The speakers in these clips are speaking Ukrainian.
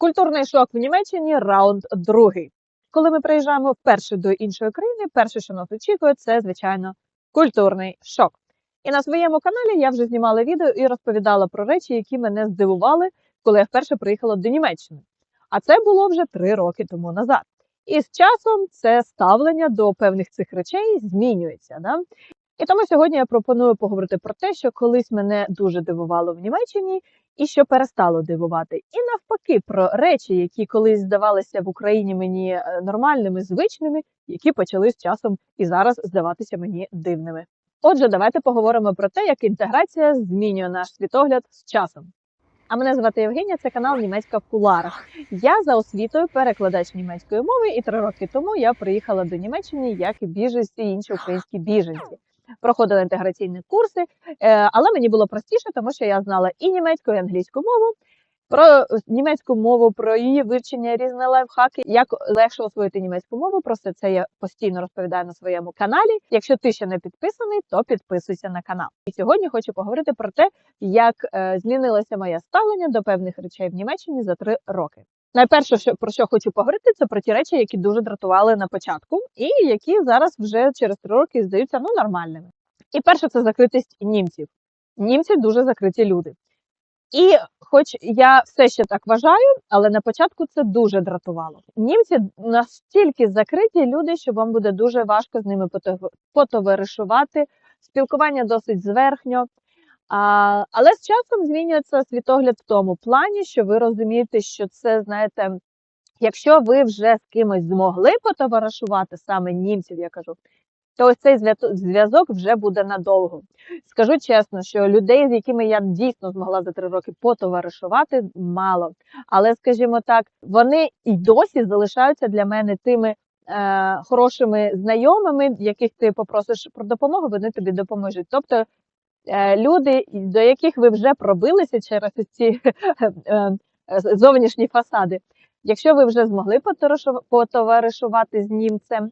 Культурний шок в Німеччині раунд другий. Коли ми приїжджаємо вперше до іншої країни, перше, що нас очікує, це звичайно культурний шок. І на своєму каналі я вже знімала відео і розповідала про речі, які мене здивували, коли я вперше приїхала до Німеччини. А це було вже три роки тому назад. І з часом це ставлення до певних цих речей змінюється. Да? І тому сьогодні я пропоную поговорити про те, що колись мене дуже дивувало в Німеччині, і що перестало дивувати. І навпаки, про речі, які колись здавалися в Україні мені е, нормальними, звичними, які почали з часом і зараз здаватися мені дивними. Отже, давайте поговоримо про те, як інтеграція змінює наш світогляд з часом. А мене звати Євгенія, це канал Німецька в куларах. Я за освітою перекладач німецької мови, і три роки тому я приїхала до Німеччини як біженці і інші українські біженці. Проходила інтеграційні курси, е, але мені було простіше, тому що я знала і німецьку, і англійську мову. Про німецьку мову, про її вивчення, різні лайфхаки, як легше освоїти німецьку мову. Про все це я постійно розповідаю на своєму каналі. Якщо ти ще не підписаний, то підписуйся на канал. І сьогодні хочу поговорити про те, як е, змінилося моє ставлення до певних речей в Німеччині за три роки. Найперше, що про що хочу поговорити, це про ті речі, які дуже дратували на початку, і які зараз вже через три роки здаються ну нормальними. І перше, це закритість німців. Німці дуже закриті люди. І хоч я все ще так вважаю, але на початку це дуже дратувало. Німці настільки закриті люди, що вам буде дуже важко з ними потов- потоваришувати. Спілкування досить зверхньо. А, але з часом змінюється світогляд в тому плані, що ви розумієте, що це, знаєте, якщо ви вже з кимось змогли потоваришувати, саме німців, я кажу, то ось цей зв'язок вже буде надовго. Скажу чесно, що людей, з якими я дійсно змогла за три роки потоваришувати, мало. Але, скажімо так, вони і досі залишаються для мене тими е, хорошими знайомими, яких ти попросиш про допомогу, вони тобі допоможуть. Тобто люди, до яких ви вже пробилися через ці е, е, зовнішні фасади. Якщо ви вже змогли потоваришувати з німцем,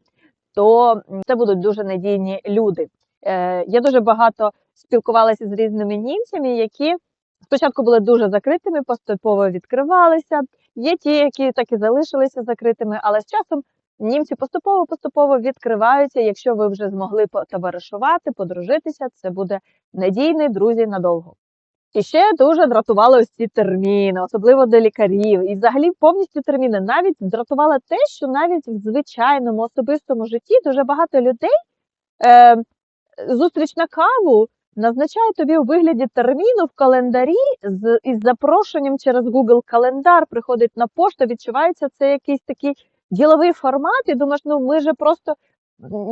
то це будуть дуже надійні люди. Е, я дуже багато спілкувалася з різними німцями, які спочатку були дуже закритими, поступово відкривалися. Є ті, які так і залишилися закритими, але з часом німці поступово поступово відкриваються. Якщо ви вже змогли потоваришувати, подружитися, це буде надійний друзі надовго. І ще дуже дратували ось ці терміни, особливо до лікарів. І взагалі повністю терміни. Навіть дратувало те, що навіть в звичайному особистому житті дуже багато людей е, зустріч на каву назначає тобі у вигляді терміну в календарі з із запрошенням через Google календар приходить на пошту. Відчувається це якийсь такий діловий формат. І думаєш, ну ми же просто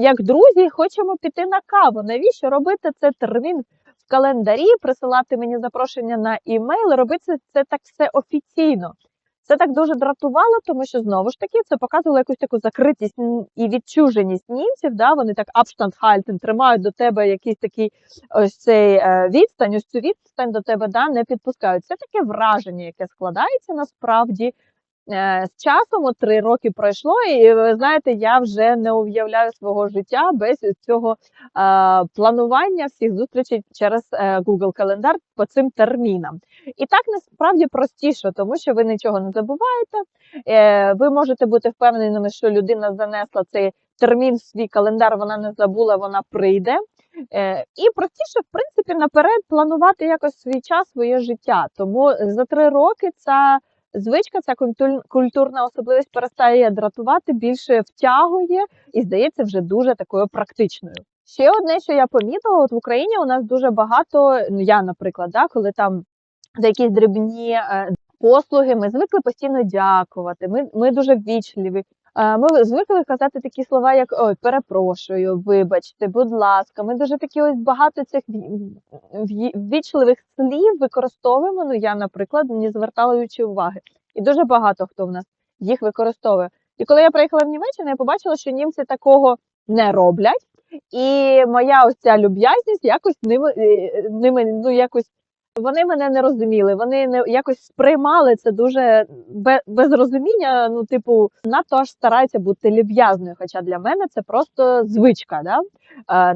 як друзі хочемо піти на каву. Навіщо робити це термін в календарі, присилати мені запрошення на імейл, робити це так все офіційно. Це так дуже дратувало, тому що знову ж таки це показувало якусь таку закритість і відчуженість німців. Да? Вони так Abstand тримають до тебе якийсь такий ось цей е, відстань, ось цю відстань до тебе да, не підпускають. Це таке враження, яке складається насправді. Е, З часом, от три роки пройшло, і ви знаєте, я вже не уявляю свого життя без цього е, планування всіх зустрічей через е, Google календар по цим термінам. І так насправді простіше, тому що ви нічого не забуваєте. Е, ви можете бути впевненими, що людина занесла цей термін в свій календар, вона не забула, вона прийде. Е, і простіше, в принципі, наперед планувати якось свій час, своє життя. Тому за три роки ця звичка, ця культурна особливість перестає дратувати, більше втягує і здається вже дуже такою практичною. Ще одне, що я помітила, от в Україні у нас дуже багато, ну я, наприклад, да, коли там за якісь дрібні е, послуги, ми звикли постійно дякувати. Ми, ми дуже ввічливі. Ми звикли казати такі слова, як ой, перепрошую, вибачте, будь ласка. Ми дуже такі ось багато цих ві- ві- ввічливих слів використовуємо. Ну я, наприклад, не звертаючи уваги. І дуже багато хто в нас їх використовує. І коли я приїхала в Німеччину, я побачила, що німці такого не роблять. І моя ось ця люб'язність якось ними, е, ними ну якось вони мене не розуміли. Вони не якось сприймали це дуже без розуміння. Ну, типу, надто аж стараються бути люб'язною. Хоча для мене це просто звичка. Да?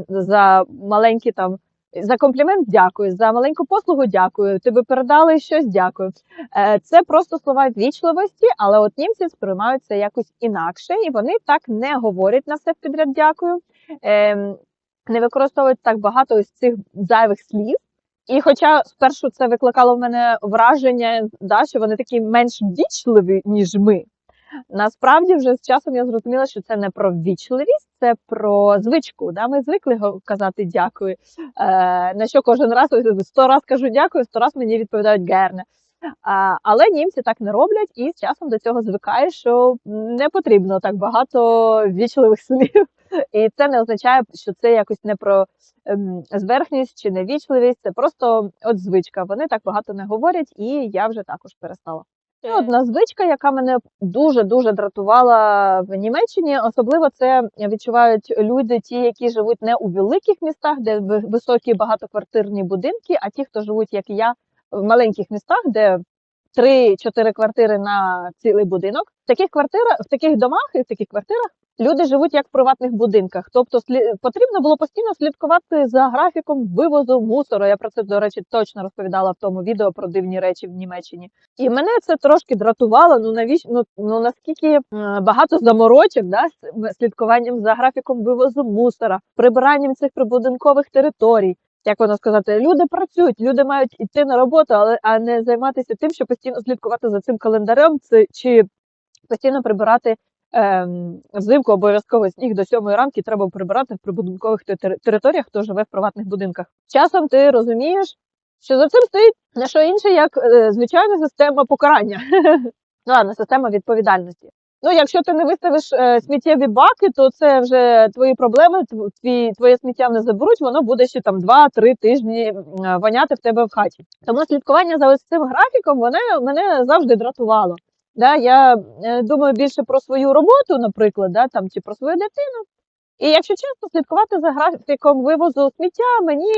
За маленькі там За комплімент дякую, за маленьку послугу дякую. Тобі передали щось, дякую. Е, Це просто слова ввічливості, але от німці сприймають це якось інакше, і вони так не говорять на все підряд дякую. Ем, Не використовують так багато ось цих зайвих слів. І хоча спершу це викликало в мене враження, да, що вони такі менш ввічливі, ніж ми. Насправді, вже з часом я зрозуміла, що це не про ввічливість, це про звичку. Да? Ми звикли казати дякую. Е, на що кожен раз сто раз кажу дякую, сто раз мені відповідають герне. Але німці так не роблять, і з часом до цього звикаєш, що не потрібно так багато ввічливих слів. І це не означає, що це якось не про ем, зверхність чи невічливість. Це просто от звичка. Вони так багато не говорять, і я вже також перестала. І одна звичка, яка мене дуже дуже дратувала в Німеччині, особливо це відчувають люди, ті, які живуть не у великих містах, де ви- високі багатоквартирні будинки, а ті, хто живуть, як і я, в маленьких містах, де 3-4 квартири на цілий будинок. В таких квартирах, в таких домах і в таких квартирах люди живуть як в приватних будинках. Тобто потрібно було постійно слідкувати за графіком вивозу мусору. Я про це, до речі, точно розповідала в тому відео про дивні речі в Німеччині. І мене це трошки дратувало. Ну навіщо ну, ну наскільки е, багато заморочок, да, слідкуванням за графіком вивозу мусора, прибиранням цих прибудинкових територій. Як воно сказати, люди працюють, люди мають йти на роботу, але а не займатися тим, що постійно слідкувати за цим календарем, це чи постійно прибирати ем, взимку обов'язково сніг до сьомої ранки треба прибирати в прибудинкових те- територіях, хто живе в приватних будинках. Часом ти розумієш, що за цим стоїть не що інше, як е, звичайна система покарання. Ну, ладно, система відповідальності. Ну, якщо ти не виставиш е, сміттєві баки, то це вже твої проблеми, тв- твій, твоє сміття не заберуть, воно буде ще там 2-3 тижні е, воняти в тебе в хаті. Тому слідкування за ось цим графіком воно мене завжди дратувало. Да, я е, думаю більше про свою роботу, наприклад, да, там, чи про свою дитину. І якщо чесно, слідкувати за графіком вивозу сміття мені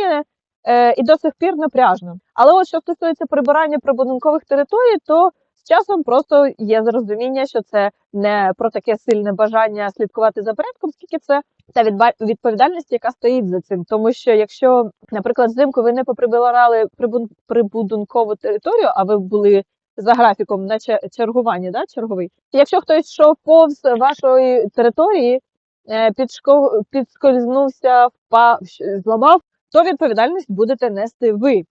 е, і до сих пір напряжно. Але от що стосується прибирання прибудинкових територій, то часом просто є зрозуміння, що це не про таке сильне бажання слідкувати за порядком, скільки це та відповідальність, яка стоїть за цим. Тому що якщо, наприклад, взимку ви не поприбирали прибудинкову територію, а ви були за графіком на чер- чергування, да, черговий. Якщо хтось йшов повз вашої території, е, підшко- підскользнувся, впав, зламав, то відповідальність будете нести ви.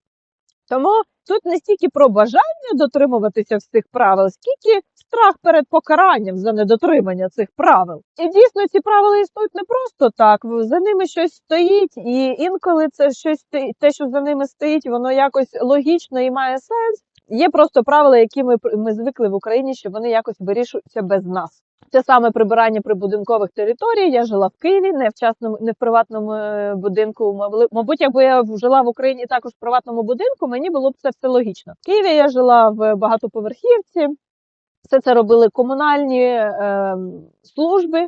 Тому тут не стільки про бажання дотримуватися всіх правил, скільки страх перед покаранням за недотримання цих правил. І дійсно ці правила існують не просто так. За ними щось стоїть, і інколи це щось те, що за ними стоїть, воно якось логічно і має сенс. Є просто правила, які ми, ми звикли в Україні, що вони якось вирішуються без нас. Те саме прибирання прибудинкових територій. Я жила в Києві, не в частному, не в приватному е, будинку. Мабуть, якби я жила в Україні також в приватному будинку, мені було б це все логічно. В Києві я жила в багатоповерхівці. Все це робили комунальні е, служби.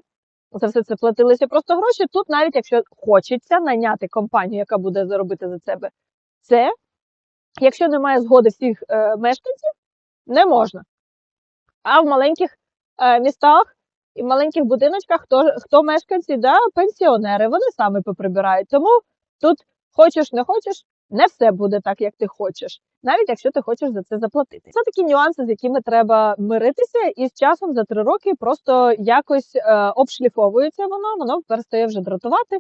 За все це платилися просто гроші. Тут, навіть якщо хочеться найняти компанію, яка буде заробити за себе це, якщо немає згоди всіх е, мешканців, не можна. А в маленьких е, містах і в маленьких будиночках хто, хто мешканці, да, пенсіонери, вони самі поприбирають. Тому тут хочеш, не хочеш, не все буде так, як ти хочеш, навіть якщо ти хочеш за це заплатити. Це такі нюанси, з якими треба миритися, і з часом за три роки просто якось е, обшліфовується воно, воно перестає вже дратувати.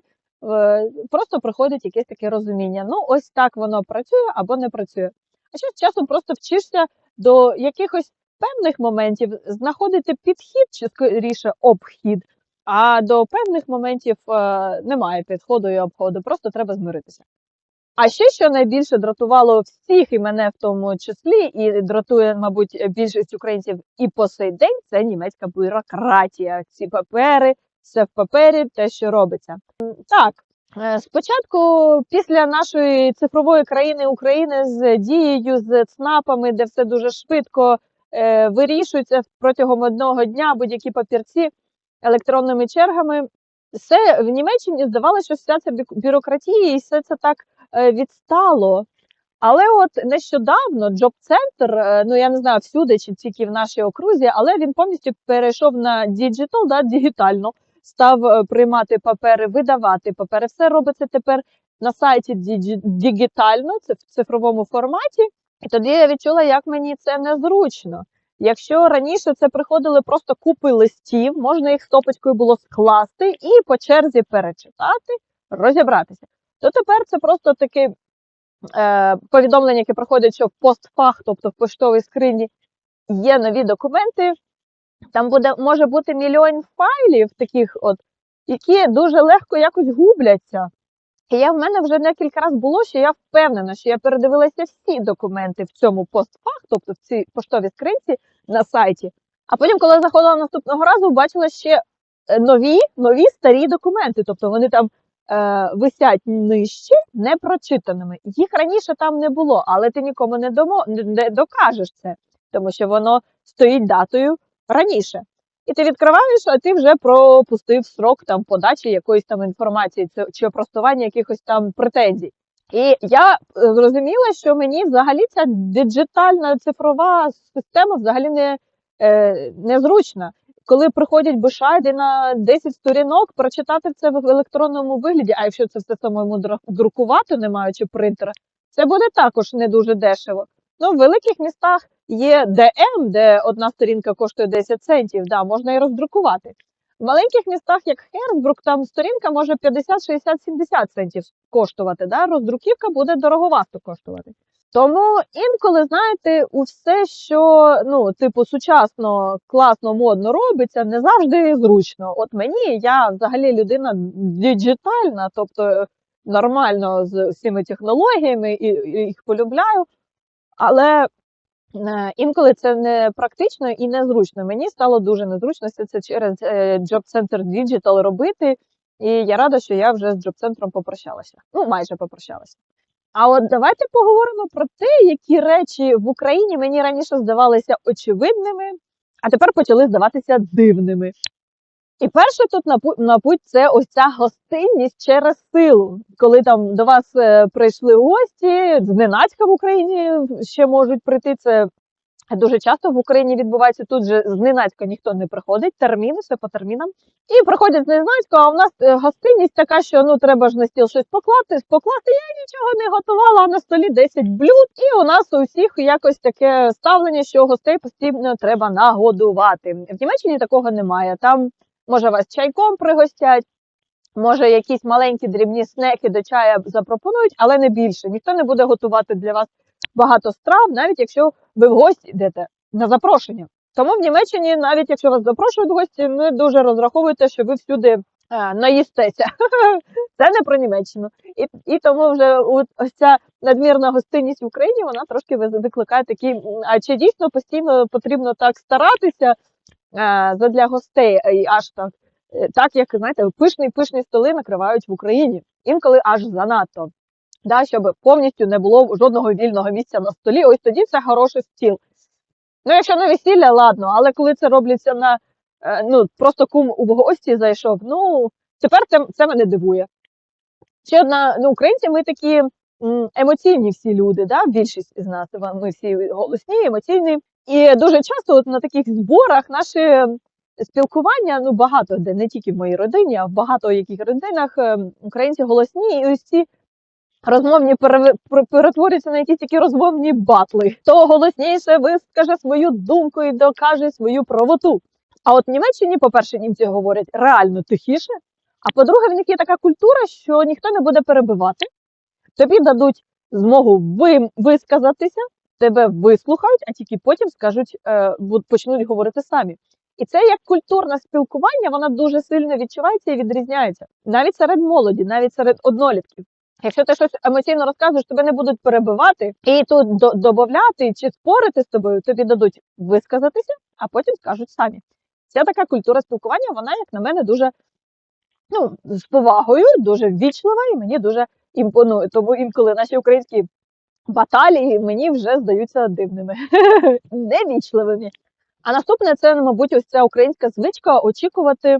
Просто приходить якесь таке розуміння. Ну, ось так воно працює або не працює. А ще часом просто вчишся до якихось певних моментів знаходити підхід чи скоріше обхід, а до певних моментів е, немає підходу і обходу, просто треба змиритися. А ще що найбільше дратувало всіх і мене в тому числі, і дратує, мабуть, більшість українців і по сей день, це німецька бюрократія. Ці папери, все в папері, те, що робиться. Так, е, спочатку, після нашої цифрової країни України з дією, з ЦНАПами, де все дуже швидко е, вирішується протягом одного дня будь-які папірці електронними чергами. Все в Німеччині здавалося, що вся ця бю- бюрократія і все це так е, відстало. Але от нещодавно Джоб-центр, е, ну я не знаю всюди чи тільки в нашій окрузі, але він повністю перейшов на діджитал, да, дігітально, став е, приймати папери, видавати папери. Все робиться тепер на сайті дігітально, це в цифровому форматі. І тоді я відчула, як мені це незручно. Якщо раніше це приходили просто купи листів, можна їх стопочкою було скласти і по черзі перечитати, розібратися. То тепер це просто таке е, повідомлення, яке проходить, що в постфах, тобто в поштовій скрині, є нові документи. Там буде може бути мільйон файлів таких, от, які дуже легко якось губляться. І я в мене вже декілька разів було, що я впевнена, що я передивилася всі документи в цьому постфах, тобто в цій поштовій скринці на сайті. А потім, коли заходила наступного разу, бачила ще е, нові, нові старі документи. Тобто вони там е, висять нижче, непрочитаними. Їх раніше там не було, але ти нікому не, домо, не докажеш це, тому що воно стоїть датою раніше. І ти відкриваєш, а ти вже пропустив срок там подачі якоїсь там інформації чи опростування якихось там претензій. І я е, зрозуміла, що мені взагалі ця диджитальна цифрова система взагалі не, е, незручна. Коли приходять бушайди на 10 сторінок, прочитати це в електронному вигляді, а якщо це все самому друкувати, не маючи принтера, це буде також не дуже дешево. Ну, в великих містах є ДМ, де одна сторінка коштує 10 центів, да, можна і роздрукувати. В маленьких містах, як Херсбрук, там сторінка може 50, 60, 70 центів коштувати. Да? Роздруківка буде дороговасто коштувати. Тому інколи, знаєте, у все, що ну, типу, сучасно, класно, модно робиться, не завжди зручно. От мені я взагалі людина діджитальна, тобто нормально з всіми технологіями і, їх полюбляю. Але інколи це не практично і незручно. Мені стало дуже незручно це через е, Job Center Digital робити. І я рада, що я вже з Job Центром попрощалася. Ну, майже попрощалася. А от давайте поговоримо про те, які речі в Україні мені раніше здавалися очевидними, а тепер почали здаватися дивними. І перше тут на путь це ось ця гостинність через силу. Коли там до вас е, прийшли гості, зненацька в Україні ще можуть прийти. Це дуже часто в Україні відбувається тут же зненацька ніхто не приходить, терміни, все по термінам. І приходять зненацька, а в нас е, гостинність така, що ну треба ж на стіл щось покласти, покласти. Я нічого не готувала, а на столі 10 блюд. І у нас у всіх якось таке ставлення, що гостей постійно треба нагодувати. В Німеччині такого немає. Там може вас чайком пригостять, може якісь маленькі дрібні снеки до чая запропонують, але не більше. Ніхто не буде готувати для вас багато страв, навіть якщо ви в гості йдете на запрошення. Тому в Німеччині, навіть якщо вас запрошують в гості, не дуже розраховуйте, що ви всюди е, наїстеся. Це не про Німеччину. І, і тому вже от ось ця надмірна гостинність в Україні вона трошки викликає такі. А чи дійсно постійно потрібно так старатися е, задля гостей, і аж так, е, так як знаєте, пишні пишні столи накривають в Україні, інколи аж занадто. Да, щоб повністю не було жодного вільного місця на столі, ось тоді це хороший стіл. Ну, якщо на весілля, ладно, але коли це робиться на е, ну, просто кум у гості зайшов, ну тепер це, це мене дивує. Ще одна, ну, українці, ми такі емоційні всі люди, да? більшість із нас, ми всі голосні, емоційні. І дуже часто от на таких зборах наше спілкування, ну багато де, не тільки в моїй родині, а в багато яких родинах е, українці голосні, і ось ці розмовні пере- перетворюються на якісь такі розмовні батли. Хто голосніше вискаже свою думку і докаже свою правоту. А от в Німеччині, по-перше, німці говорять реально тихіше. А по-друге, в них є така культура, що ніхто не буде перебивати. Тобі дадуть змогу ви, висказатися, тебе вислухають, а тільки потім скажуть, е, почнуть говорити самі. І це як культурне спілкування, вона дуже сильно відчувається і відрізняється. Навіть серед молоді, навіть серед однолітків. Якщо ти щось емоційно розказуєш, тебе не будуть перебивати і тут до- додати чи спорити з тобою, тобі дадуть висказатися, а потім скажуть самі. Ця така культура спілкування, вона, як на мене, дуже ну, з повагою, дуже ввічлива і мені дуже імпонує. Тому інколи наші українські баталії мені вже здаються дивними, невічливими. А наступне це, ну, мабуть, ось ця українська звичка очікувати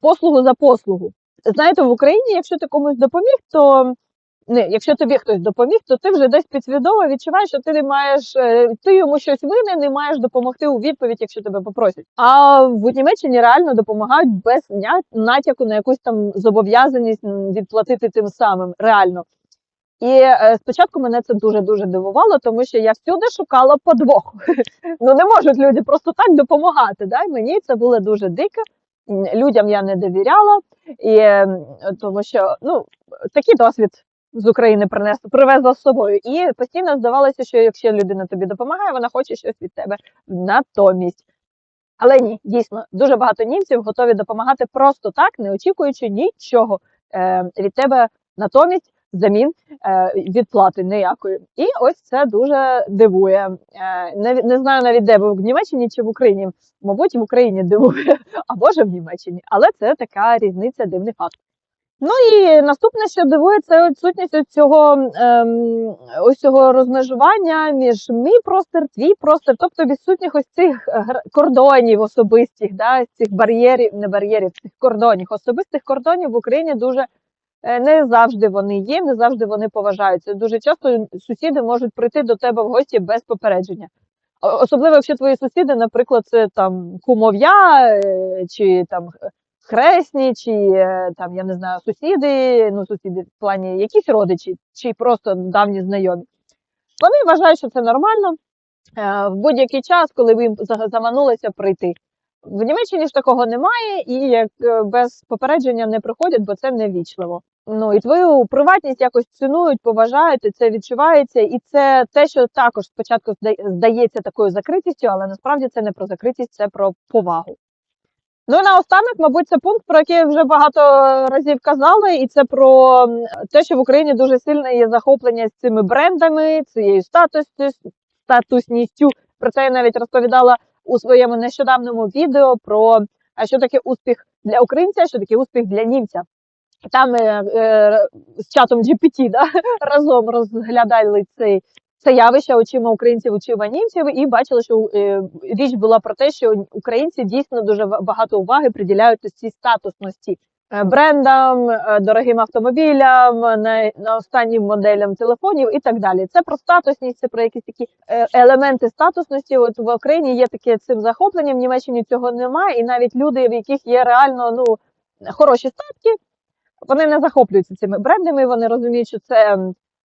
послугу за послугу. Знаєте, в Україні, якщо ти комусь допоміг, то не, якщо тобі хтось допоміг, то ти вже десь підсвідомо відчуваєш, що ти не маєш, е, ти йому щось винен, не маєш допомогти у відповідь, якщо тебе попросять. А в Німеччині реально допомагають без натяку на якусь там зобов'язаність відплатити тим самим. Реально. І е, спочатку мене це дуже дуже дивувало, тому що я всюди шукала подвох. ну не можуть люди просто так допомагати. Да? Мені це було дуже дико. Людям я не довіряла, і тому що ну такий досвід з України принесла, привезла з собою. І постійно здавалося, що якщо людина тобі допомагає, вона хоче щось від тебе натомість. Але ні, дійсно, дуже багато німців готові допомагати просто так, не очікуючи нічого е, від тебе натомість замін е, відплати ніякої. І ось це дуже дивує. Е, не, не знаю навіть де, бо в Німеччині чи в Україні. Мабуть, в Україні дивує, або ж в Німеччині. Але це така різниця, дивний факт. Ну і наступне, що дивує, це відсутність ось цього ем, ось цього розмежування між мій простір, твій простір, тобто відсутніх ось цих е, кордонів особистих, да, цих бар'єрів, не бар'єрів, цих кордонів, особистих кордонів в Україні дуже не завжди вони є, не завжди вони поважаються. Дуже часто сусіди можуть прийти до тебе в гості без попередження. Особливо, якщо твої сусіди, наприклад, це там кумов'я е, чи там хресні, чи е, там, я не знаю, сусіди, ну сусіди в плані якісь родичі, чи просто давні знайомі. Вони вважають, що це нормально е, в будь-який час, коли ви їм за- заманулися прийти. В Німеччині ж такого немає, і як е, без попередження не приходять, бо це невічливо. Ну і твою приватність якось цінують, поважають, і це відчувається, і це те, що також спочатку здається такою закритістю, але насправді це не про закритість, це про повагу. Ну і наостанок, мабуть, це пункт, про який вже багато разів казали, і це про те, що в Україні дуже сильне є захоплення з цими брендами, цією статусністю, статусністю. Про це я навіть розповідала у своєму нещодавньому відео про що таке успіх для українця, що таке успіх для німця. Там е, е, з чатом GPT да, разом розглядали цей це явище очима українців, очима німців, і бачили, що е, річ була про те, що українці дійсно дуже багато уваги приділяють цій статусності Е, брендам, дорогим автомобілям, на, на останнім моделям телефонів і так далі. Це про статусність, це про якісь такі елементи статусності. От в Україні є таке цим захопленням, в Німеччині цього немає, і навіть люди, в яких є реально ну хороші статки, вони не захоплюються цими брендами. Вони розуміють, що це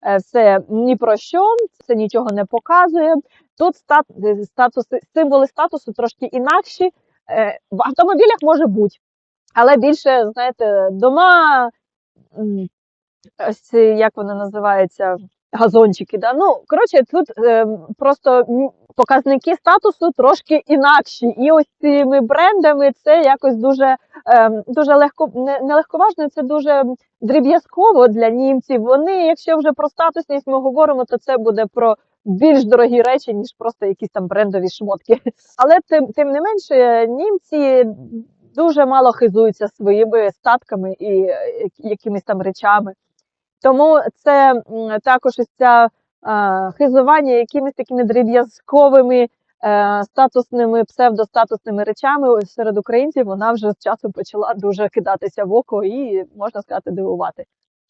е, все ні про що, це нічого не показує. Тут стат, статус символи статусу трошки інакші. Е, В автомобілях може бути, але більше, знаєте, дома, ось як вони називаються, газончики. Да? Ну, коротше, тут е, просто показники статусу трошки інакші. І ось цими брендами це якось дуже, е, дуже легко, не, не легковажно, це дуже дріб'язково для німців. Вони, якщо вже про статусність ми говоримо, то це буде про більш дорогі речі, ніж просто якісь там брендові шмотки. Але тим, тим не менше, німці дуже мало хизуються своїми статками і е, якимись там речами. Тому це також ось ця хизування якимись такими дріб'язковими е, статусними, псевдостатусними речами серед українців вона вже з часом почала дуже кидатися в око і можна сказати дивувати.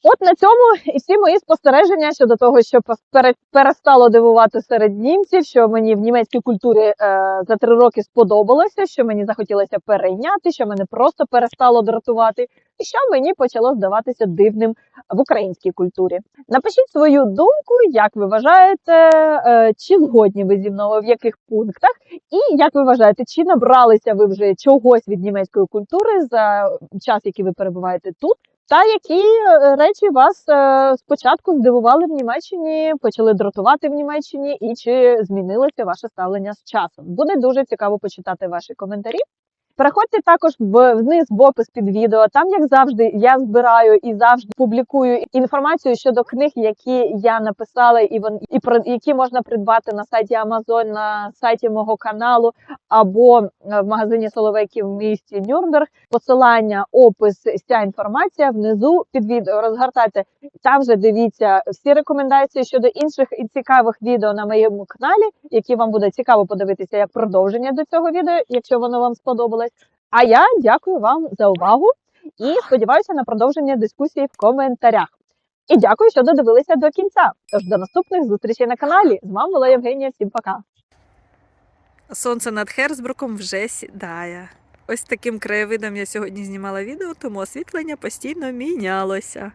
От на цьому і всі мої спостереження щодо того, що перестало дивувати серед німців, що мені в німецькій культурі е, за три роки сподобалося, що мені захотілося перейняти, що мене просто перестало дратувати, і що мені почало здаватися дивним в українській культурі. Напишіть свою думку, як ви вважаєте, е, чи згодні ви зі мною в яких пунктах, і як ви вважаєте, чи набралися ви вже чогось від німецької культури за час, який ви перебуваєте тут? Та які е, речі вас е, спочатку здивували в Німеччині, почали дратувати в Німеччині, і чи змінилося ваше ставлення з часом? Буде дуже цікаво почитати ваші коментарі. Переходьте також вниз в опис під відео. Там, як завжди, я збираю і завжди публікую інформацію щодо книг, які я написала, і вон і про які можна придбати на сайті Amazon, на сайті мого каналу або е, в магазині Соловейків в місті Нюрнберг. Посилання, опис, вся інформація внизу під відео. Розгортайте там же дивіться всі рекомендації щодо інших і цікавих відео на моєму каналі, які вам буде цікаво подивитися як продовження до цього відео, якщо воно вам сподобалось. А я дякую вам за увагу і сподіваюся на продовження дискусії в коментарях. І дякую, що додивилися до кінця. Тож до наступних зустрічей на каналі. З вами була Євгенія. Всім пока. Сонце над Херсбруком вже сідає. Ось таким краєвидом я сьогодні знімала відео, тому освітлення постійно мінялося.